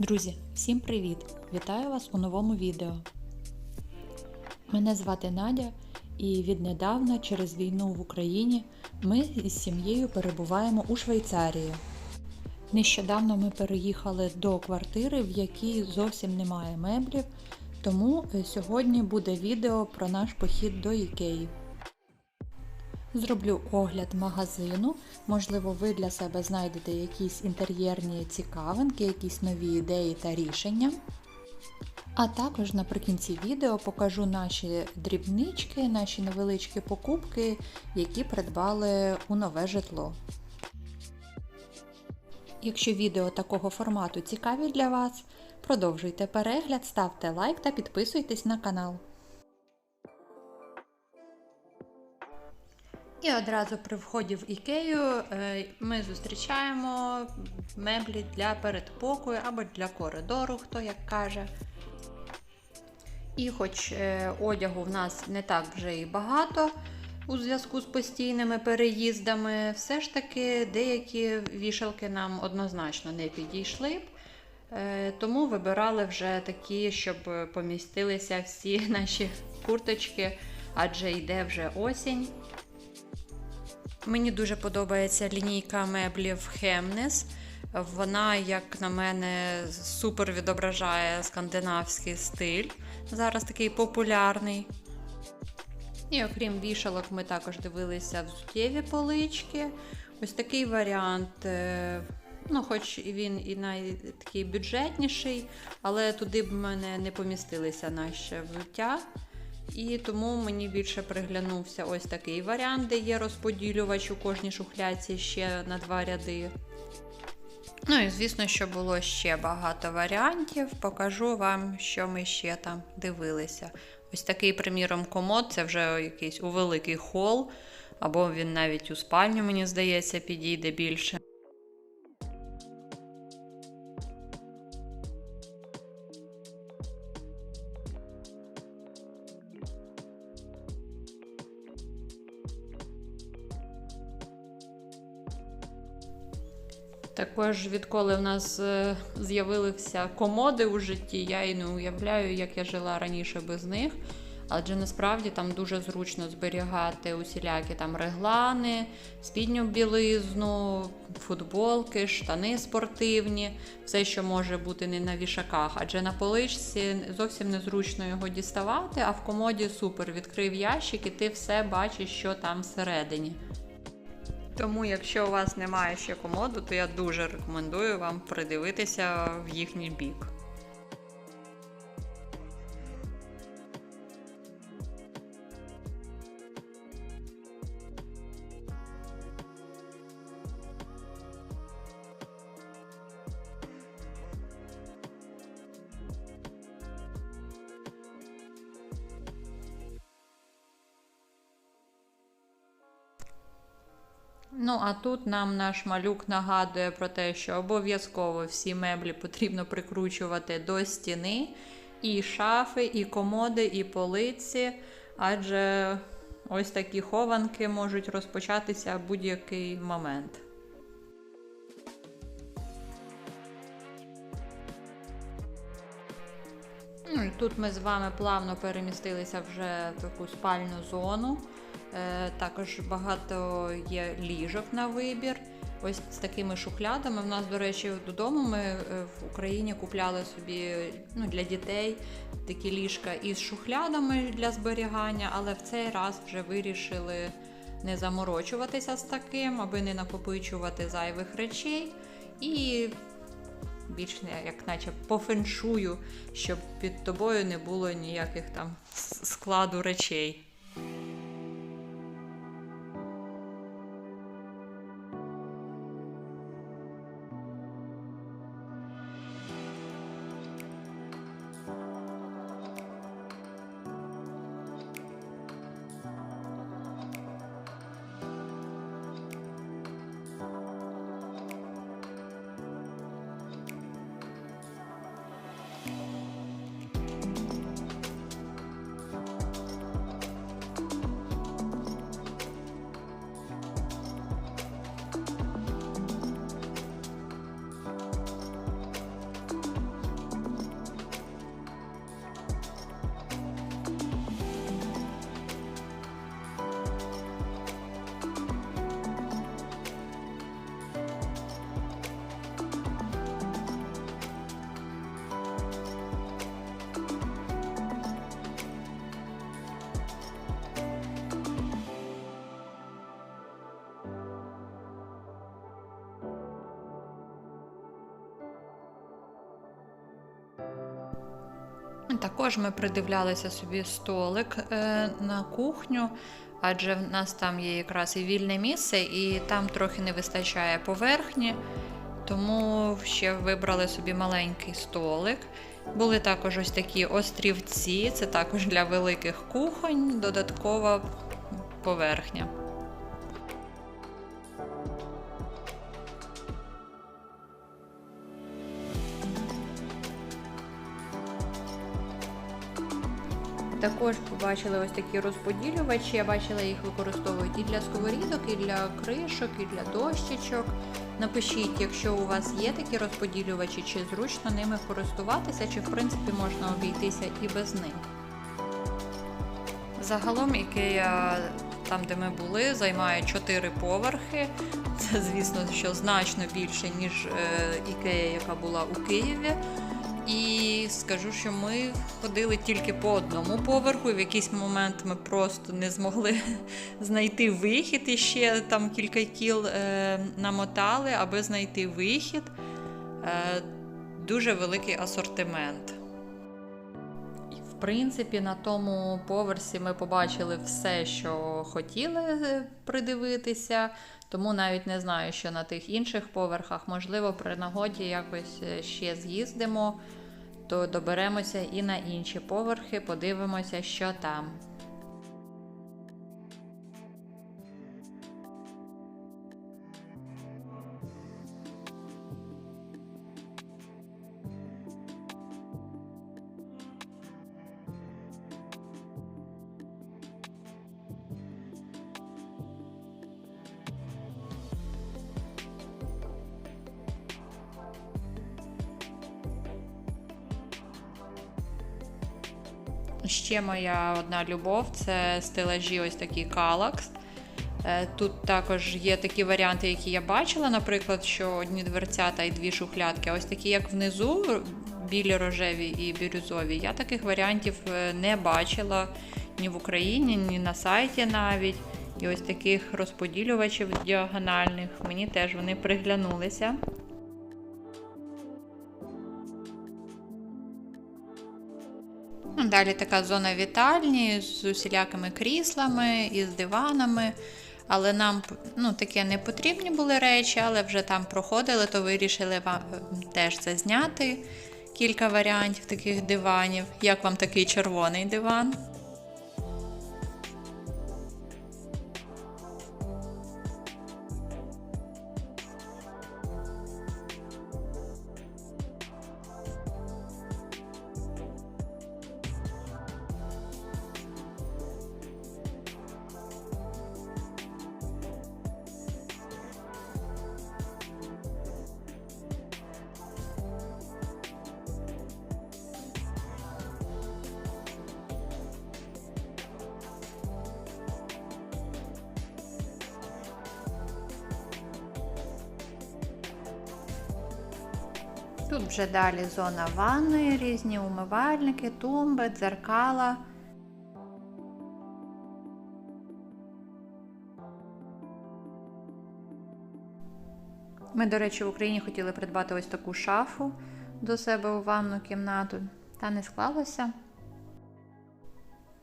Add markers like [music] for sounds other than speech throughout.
Друзі, всім привіт! Вітаю вас у новому відео. Мене звати Надя, і віднедавна через війну в Україні ми із сім'єю перебуваємо у Швейцарії. Нещодавно ми переїхали до квартири, в якій зовсім немає меблів, тому е, сьогодні буде відео про наш похід до Ікеї. Зроблю огляд магазину. Можливо, ви для себе знайдете якісь інтер'єрні цікавинки, якісь нові ідеї та рішення. А також наприкінці відео покажу наші дрібнички, наші невеличкі покупки, які придбали у нове житло. Якщо відео такого формату цікаві для вас, продовжуйте перегляд, ставте лайк та підписуйтесь на канал. І одразу при вході в Ікею е, ми зустрічаємо меблі для передпокою або для коридору, хто як каже. І хоч е, одягу в нас не так вже і багато у зв'язку з постійними переїздами, все ж таки деякі вішалки нам однозначно не підійшли. Е, Тому вибирали вже такі, щоб помістилися всі [laughs] наші курточки, адже йде вже осінь. Мені дуже подобається лінійка меблів Хемнес. Вона, як на мене, супер відображає скандинавський стиль. Зараз такий популярний. І окрім вішалок, ми також дивилися взуттєві полички. Ось такий варіант. е, Ну, хоч він і най такий бюджетніший, але туди б мене не помістилися наші взуття. І тому мені більше приглянувся ось такий варіант, де є розподілювач у кожній шухляці ще на два ряди. Ну і звісно, що було ще багато варіантів. Покажу вам, що ми ще там дивилися. Ось такий, приміром, комод це вже якийсь у великий хол, або він навіть у спальню, мені здається, підійде більше. Також відколи в нас е, з'явилися комоди у житті, я і не уявляю, як я жила раніше без них. Адже насправді там дуже зручно зберігати усілякі там реглани, спідню білизну, футболки, штани спортивні, все, що може бути не на вішаках. Адже на поличці зовсім незручно його діставати, а в комоді супер. Відкрив ящик і ти все бачиш, що там всередині. Тому, якщо у вас немає ще комоду, то я дуже рекомендую вам придивитися в їхній бік. Ну, а тут нам наш малюк нагадує про те, що обов'язково всі меблі потрібно прикручувати до стіни, і шафи, і комоди, і полиці, адже ось такі хованки можуть розпочатися в будь-який момент. Ну, Тут ми з вами плавно перемістилися вже в таку спальну зону. Е, Також багато є ліжок на вибір. Ось з такими шухлядами. У нас, до речі, додому ми е, в Україні купляли собі ну, для дітей такі ліжка із шухлядами для зберігання, але в цей раз вже вирішили не заморочуватися з таким, аби не накопичувати зайвих речей. І більш не як наче по феншую, щоб під тобою не було ніяких там складу речей. Також ми придивлялися собі столик е, на кухню, адже в нас там є якраз і вільне місце, і там трохи не вистачає поверхні. Тому ще вибрали собі маленький столик. Були також ось такі острівці, це також для великих кухонь, додаткова поверхня. Також побачили ось такі розподілювачі. Я бачила, їх використовують і для сковорідок, і для кришок, і для дощечок. Напишіть, якщо у вас є такі розподілювачі, чи зручно ними користуватися, чи в принципі можна обійтися і без них. Загалом ікея, там де ми були, займає 4 поверхи. Це, звісно, що значно більше, ніж е, ікея, яка була у Києві. І скажу, що ми ходили тільки по одному поверху. і В якийсь момент ми просто не змогли [laughs] знайти вихід і ще там кілька кіл е, намотали, аби знайти вихід. Е, дуже великий асортимент. Принципі, на тому поверсі ми побачили все, що хотіли е, придивитися. Тому навіть не знаю, що на тих інших поверхах, можливо, при нагоді якось е, ще з'їздимо, то доберемося і на інші поверхи, подивимося, що там. Ще моя одна любов це стелажі ось такі Калакс. Тут також є такі варіанти, які я бачила, наприклад, що одні дверцята і дві шухлядки, ось такі, як внизу, білі рожеві і бірюзові. Я таких варіантів е, не бачила ні в Україні, ні на сайті навіть. І ось таких розподілювачів діагональних. Мені теж вони приглянулися. Далі така зона вітальні з усілякими кріслами і з диванами. Але нам ну, таке не потрібні були речі, але вже там проходили, то вирішили вам теж це зняти. Кілька варіантів таких диванів. Як вам такий червоний диван? Тут вже далі зона ванної, різні умивальники, тумби, дзеркала. Ми, до речі, в Україні хотіли придбати ось таку шафу до себе у ванну кімнату, та не склалося.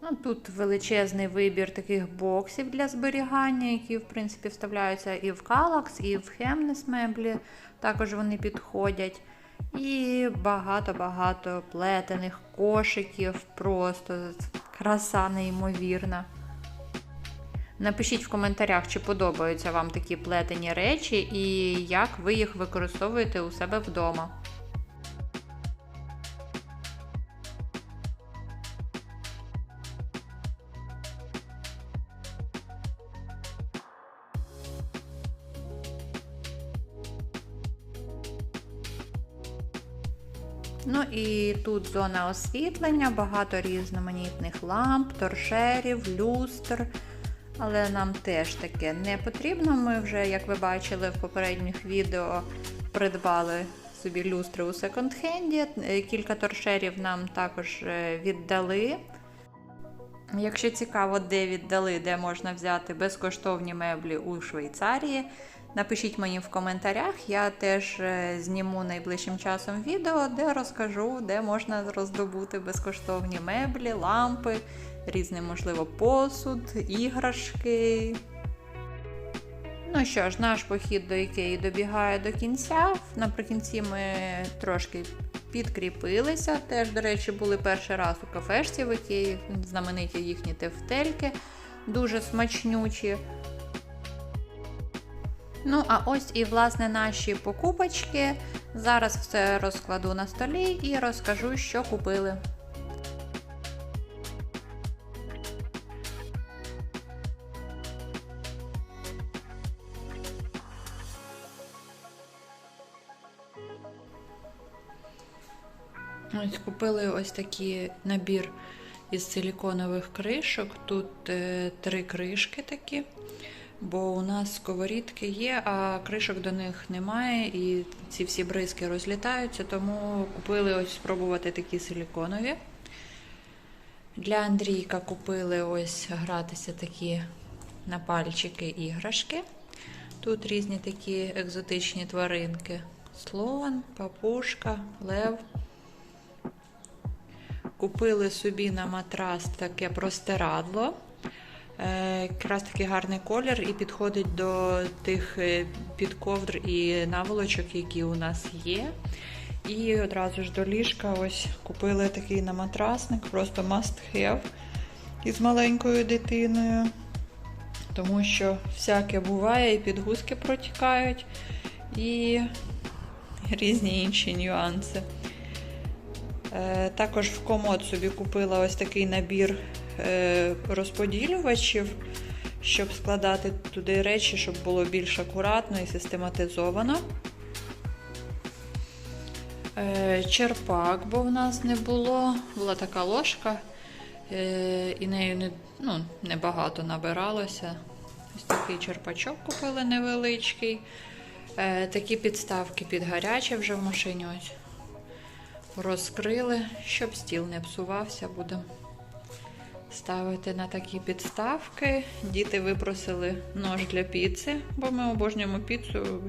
Ну, Тут величезний вибір таких боксів для зберігання, які, в принципі, вставляються і в Калакс, і в Хемнес меблі. Також вони підходять. І багато-багато плетених кошиків, просто краса неймовірна. Напишіть в коментарях, чи подобаються вам такі плетені речі і як ви їх використовуєте у себе вдома. Ну і тут зона освітлення, багато різноманітних ламп, торшерів, люстр. Але нам теж таке не потрібно. Ми вже, як ви бачили в попередніх відео, придбали собі люстри у секонд-хенді. Кілька торшерів нам також е, віддали. Якщо цікаво, де віддали, де можна взяти безкоштовні меблі у Швейцарії, Напишіть мені в коментарях, я теж е, зніму найближчим часом відео, де розкажу, де можна роздобути безкоштовні меблі, лампи, різний, можливо, посуд, іграшки. Ну що ж, наш похід до Ікеї добігає до кінця. Наприкінці ми трошки підкріпилися. Теж, до речі, були перший раз у кафешці в Ікеї, знамениті їхні тефтельки, дуже смачнючі. Ну, а ось і власне наші покупочки. Зараз все розкладу на столі і розкажу, що купили. Ось купили ось такий набір із силіконових кришок. Тут е, три кришки такі, бо у нас сковорідки є, а кришок до них немає, і ці всі бризки розлітаються, тому купили ось спробувати такі силіконові. Для Андрійка купили ось гратися такі на пальчики іграшки. Тут різні такі екзотичні тваринки: слон, папушка, лев. Купили собі на матрас таке простирадло. Е, Якраз такий гарний колір і підходить до тих е, підковдр і наволочок, які у нас є. І одразу ж до ліжка ось купили такий на матрасник, просто must have із маленькою дитиною. Тому що всяке буває, і підгузки протікають, і різні інші нюанси. Е, Також в комод собі купила ось такий набір розподілювачів, щоб складати туди речі, щоб було більш акуратно і систематизовано. Е, Черпак, бо в нас не було, була така ложка, і нею не, ну, небагато набиралося. Ось такий черпачок купили невеличкий. Такі підставки під гаряче вже в машині. ось розкрили, щоб стіл не псувався, будемо ставити на такі підставки. Діти випросили нож для піци, бо ми обожнюємо піцу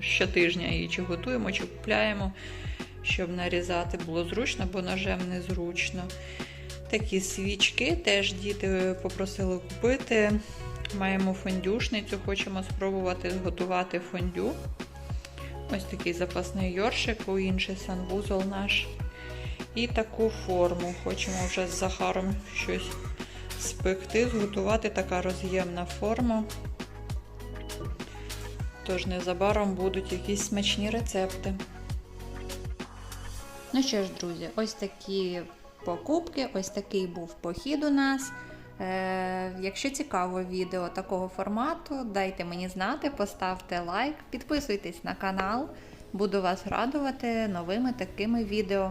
щотижня її чи готуємо, чи купляємо, щоб нарізати було зручно, бо ножем незручно. Такі свічки теж діти попросили купити. Маємо фондюшницю, хочемо спробувати зготувати фондю. Ось такий запасний йоршик, у інший санвузол наш. І таку форму. Хочемо вже з Захаром щось спекти, зготувати така роз'ємна форма. Тож незабаром будуть якісь смачні рецепти. Ну що ж, друзі, ось такі покупки, ось такий був похід у нас. Е, Якщо цікаво відео такого формату, дайте мені знати, поставте лайк, підписуйтесь на канал, буду вас радувати новими такими відео.